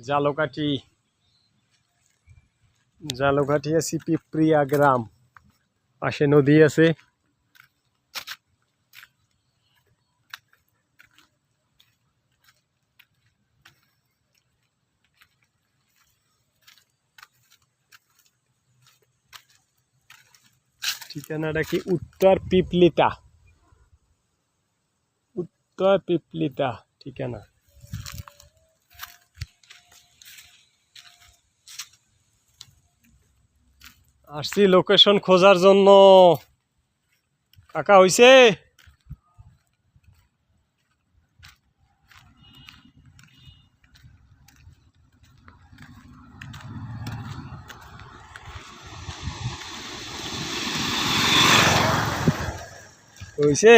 জালকাঠি জালকাঠি আছি পিপ্রিয়া গ্রাম পাশে নদী আছে ঠিকানাটা কি উত্তর পিপলিতা উত্তর পিপলিতা ঠিকানা আসছি লোকেশন খোঁজার জন্য। কাকা হইছে? হইছে?